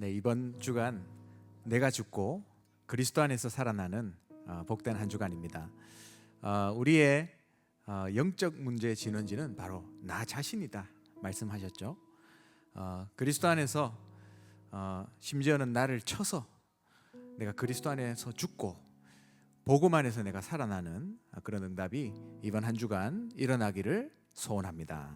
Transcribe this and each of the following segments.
네, 이번 주간 내가 죽고 그리스도 안에서 살아나는 어, 복된 한 주간입니다. 어, 우리의 어, 영적 문제의 진원지는 바로 나 자신이다 말씀하셨죠. 어, 그리스도 안에서 어, 심지어는 나를 쳐서 내가 그리스도 안에서 죽고 복음 안에서 내가 살아나는 그런 응답이 이번 한 주간 일어나기를 소원합니다.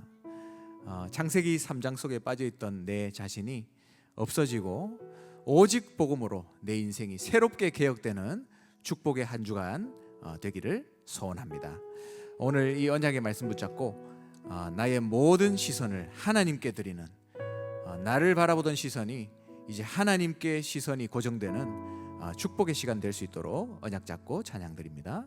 어, 창세기 3장 속에 빠져 있던 내 자신이 없어지고 오직 복음으로 내 인생이 새롭게 개혁되는 축복의 한 주간 어, 되기를 소원합니다. 오늘 이 언약의 말씀 붙잡고 어, 나의 모든 시선을 하나님께 드리는 어, 나를 바라보던 시선이 이제 하나님께 시선이 고정되는 어, 축복의 시간 될 수 있도록 언약 잡고 찬양 드립니다.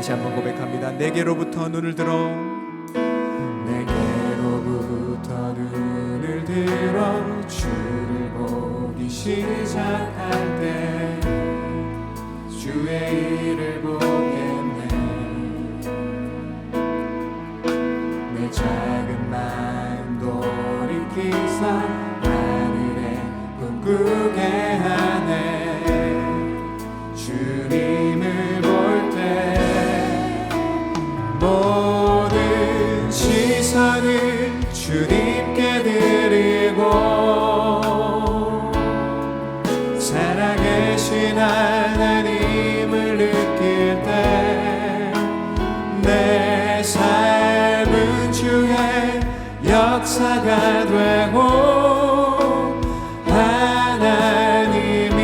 다시 한번 고백합니다. 내게로부터 눈을 들어 내게로부터 눈을 들어 주를 보기 시작할 때 주의 일을 보겠네 내 작은 마음 돌이키사 하늘에 꿈꾸게 역사가 되고 하나님이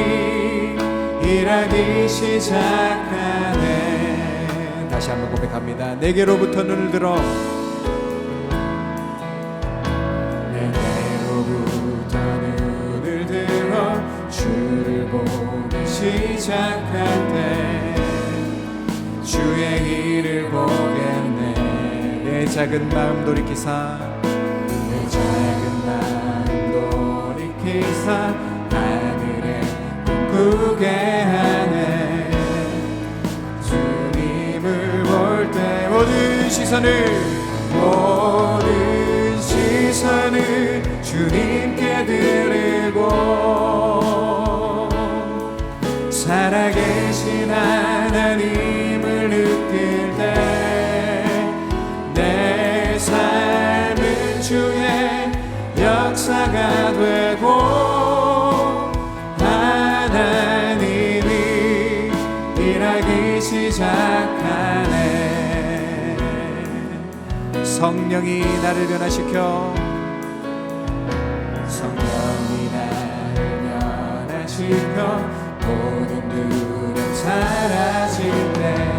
일하기 시작하네 다시 한번 고백합니다. 내게로부터 눈을 들어 시작할 때 주의 일을 보겠네. 내 작은 마음 돌이키사. 내 작은 마음 돌이키사. 하늘에 꿈꾸게 하네. 주님을 볼 때 모든 시선을 모든 시선을 주님께 드리고 살아계신 하나님을 느낄 때 내 삶은 주의 역사가 되고 하나님이 일하기 시작하네. 성령이 나를 변화시켜. 성령이 나를 변화시켜 두려움 사라질 때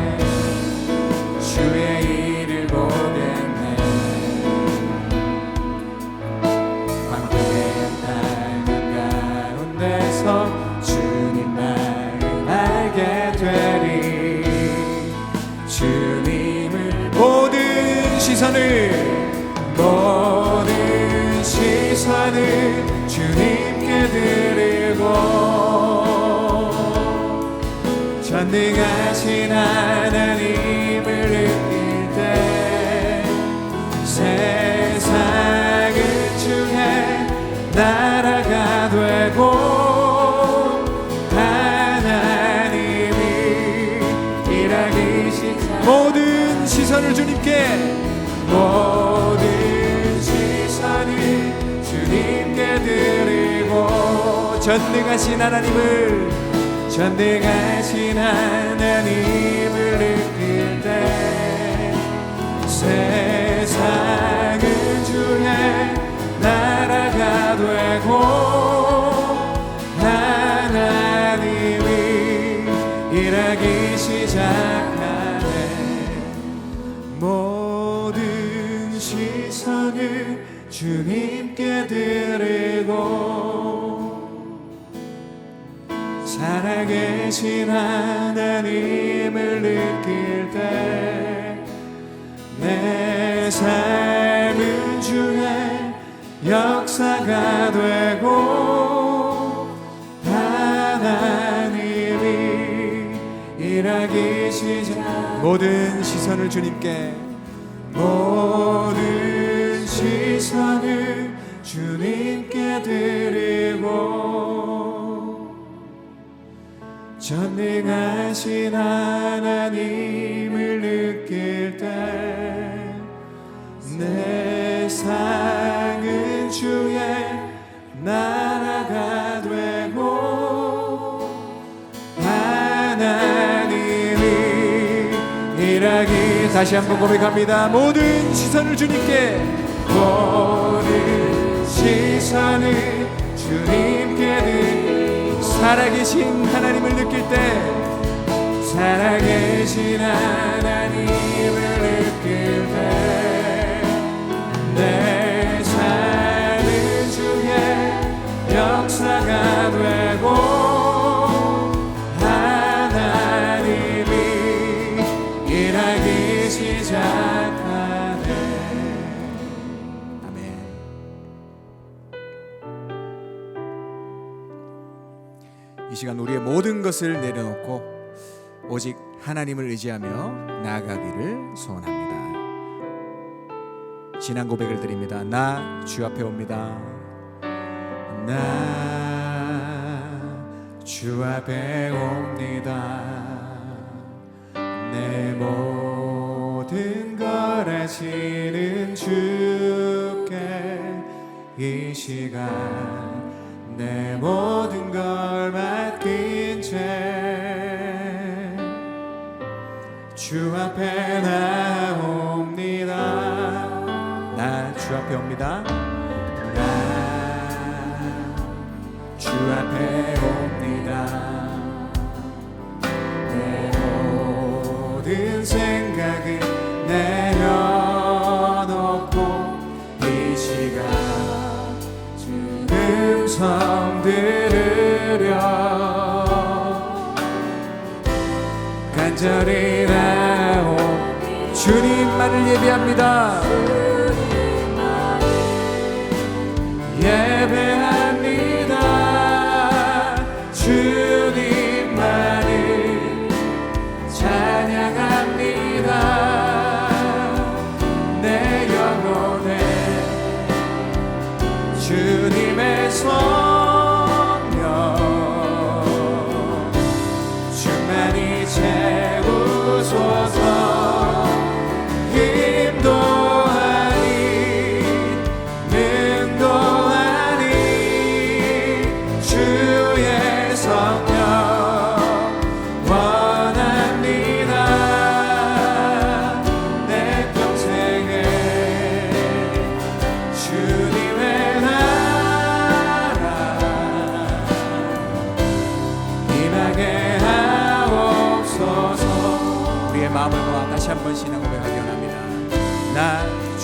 전능하신 하나님을 느낄 때 세상은 주의 나라가 되고 하나님이 일하기 시작. 모든 시선을 주님께. 모든 시선을 주님께 드리고 전능하신 하나님을 전능하신 하나님을 느낄 때 세상은 주의 나라가 되고 하나님이 살아가기 시작하네. 모든 시선을 주님께 드리고 살아계신 하나님을 느낄 때 내 삶은 주의 역사가 되고 하나님이 일하기 시작. 모든 시선을 주님께 모든 시선을 주님께 드리고 전능하신 하나님을 느낄 때내 삶은 주의 나라가 되고 하나님이 일하기. 다시 한번 고백합니다. 모든 시선을 주님께 모든 시선을 주님께 드 살아계신 하나님을 느낄 때 살아계신 하나님을 느낄 때내 시간 우리의 모든 것을 내려놓고 오직 하나님을 의지하며 나아가기를 소원합니다. 신앙 고백을 드립니다. 나 주 앞에 옵니다. 나 주 앞에 옵니다 내 모든 걸 아시는 주께 이 시간 내 모든 걸 맡긴 채 주 앞에 나옵니다 옵니다. 간절히 나오 주님만을 예배합니다. 예배합니다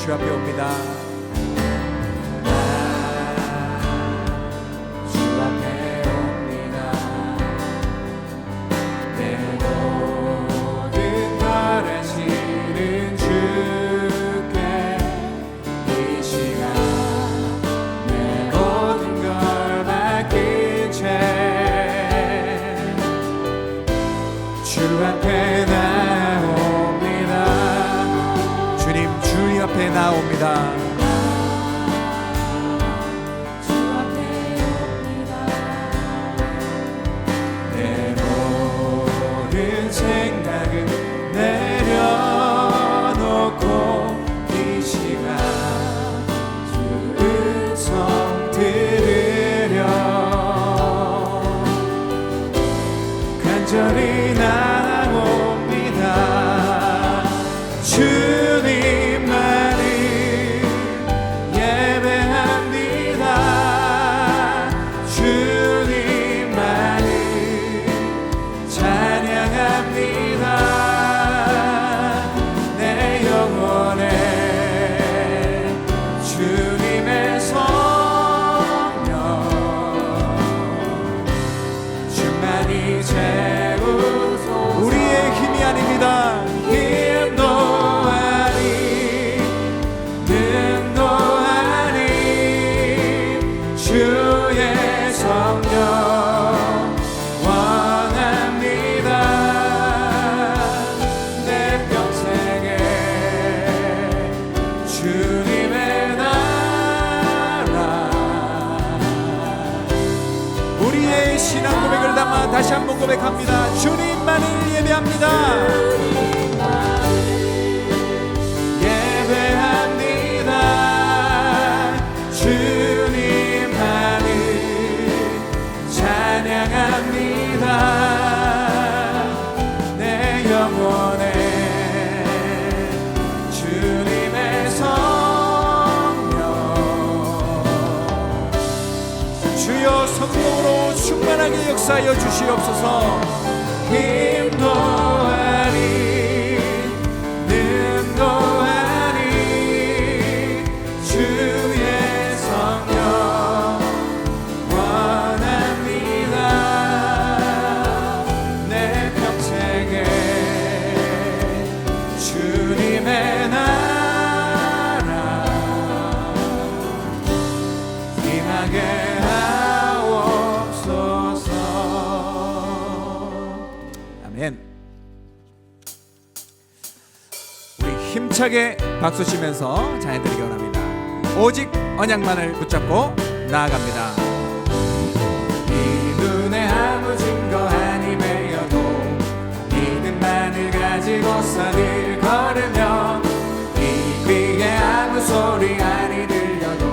주 앞에 옵니다. 신앙 고백을 담아 다시 한번 고백합니다. 주님만을 예배합니다. 충만하게 역사하여 주시옵소서. 박수 치면서 찬양드리기 원합니다. 오직 언약만을 붙잡고 나아갑니다. 이 눈에 아무 증거 아니 매여도 믿음만을 가지고서 늘 걸으면 이 귀에 아무 소리 아니 들려도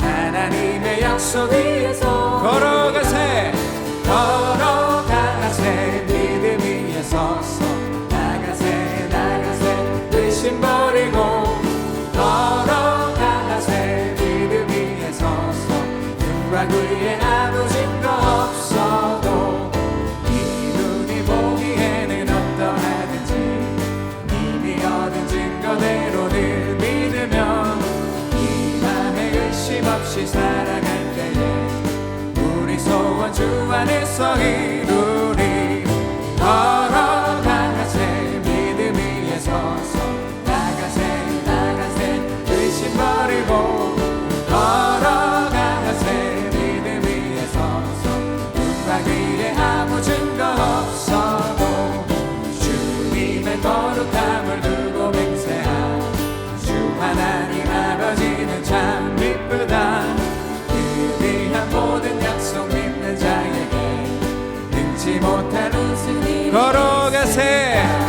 하나님의 약속 위에서 걸어 눈과 귀에 아무 증거 없어도 이 눈이 보기에는 어떠하든지 이미 얻은 증거대로 늘 믿으면 이 맘에 의심 없이 살아갈 때에 우리 소원 주 안에서 이루리 아무 증거 없어도 주님의 거룩함을 두고 맹세한 주 하나님 아버지는 참 기쁘다. 그 귀한 모든 약속 믿는 자에게 능치 우승이 걸어가세 걸어가세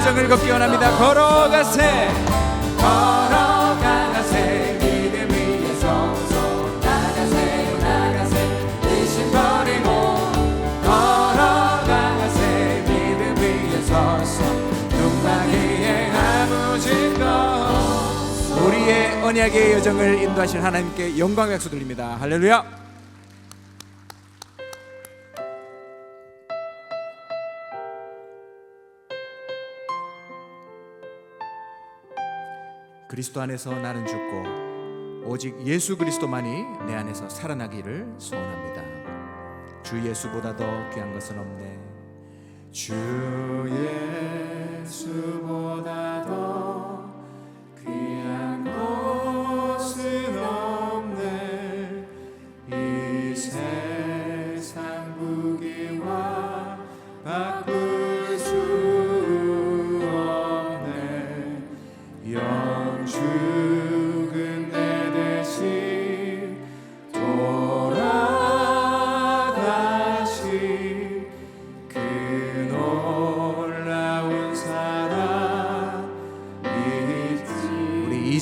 여정을 걷기 원합니다. 걸어가세 걸어가세 믿음 위에 서서 나가세 나가세 의심 버리고 걸어가세 믿음 위에 서서 눈과 귀에 아무 증거 우리의 언약의 여정을 인도하실 하나님께 영광 박수 드립니다. 할렐루야. 그리스도 안에서 나는 죽고 오직 예수 그리스도만이 내 안에서 살아나기를 소원합니다. 주 예수보다 더 귀한 것은 없네. 주 예수보다 더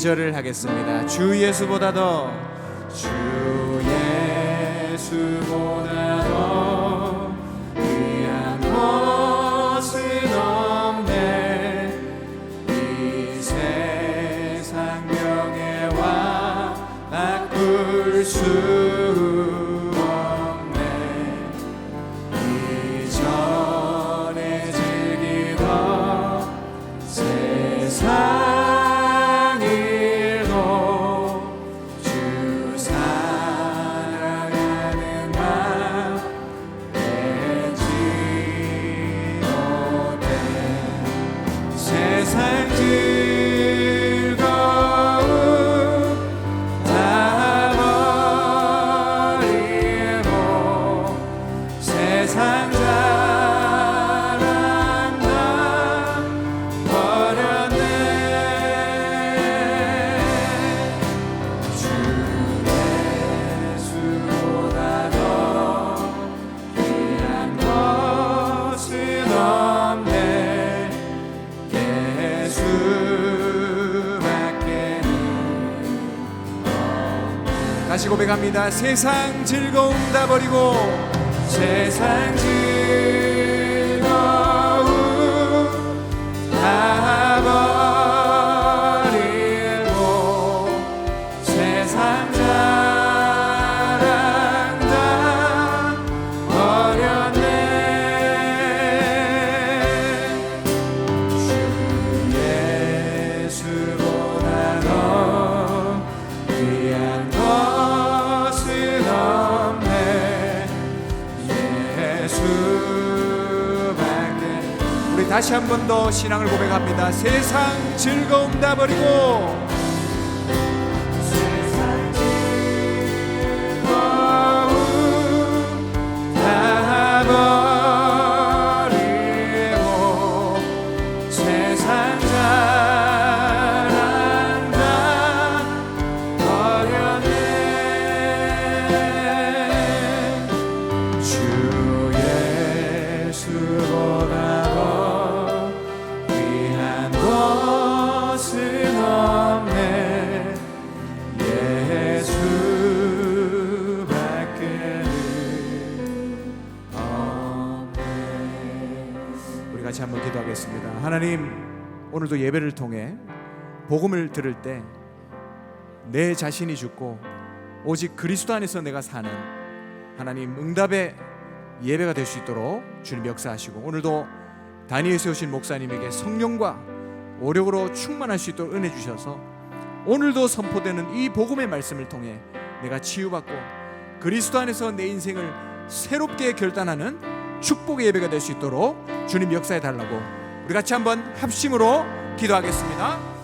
2절을 하겠습니다. 주 예수보다 더 고백합니다. 세상 즐거움 다 버리고 세상 즐 다시 한 번 더 신앙을 고백합니다. 세상 즐거움 다 버리고 한번 기도하겠습니다. 하나님 오늘도 예배를 통해 복음을 들을 때 내 자신이 죽고 오직 그리스도 안에서 내가 사는 하나님 응답의 예배가 될 수 있도록 주님 역사하시고 오늘도 다니엘 세우신 목사님에게 성령과 오력으로 충만할 수 있도록 은혜 주셔서 오늘도 선포되는 이 복음의 말씀을 통해 내가 치유받고 그리스도 안에서 내 인생을 새롭게 결단하는 축복의 예배가 될 수 있도록 주님 역사해 달라고 우리 같이 한번 합심으로 기도하겠습니다.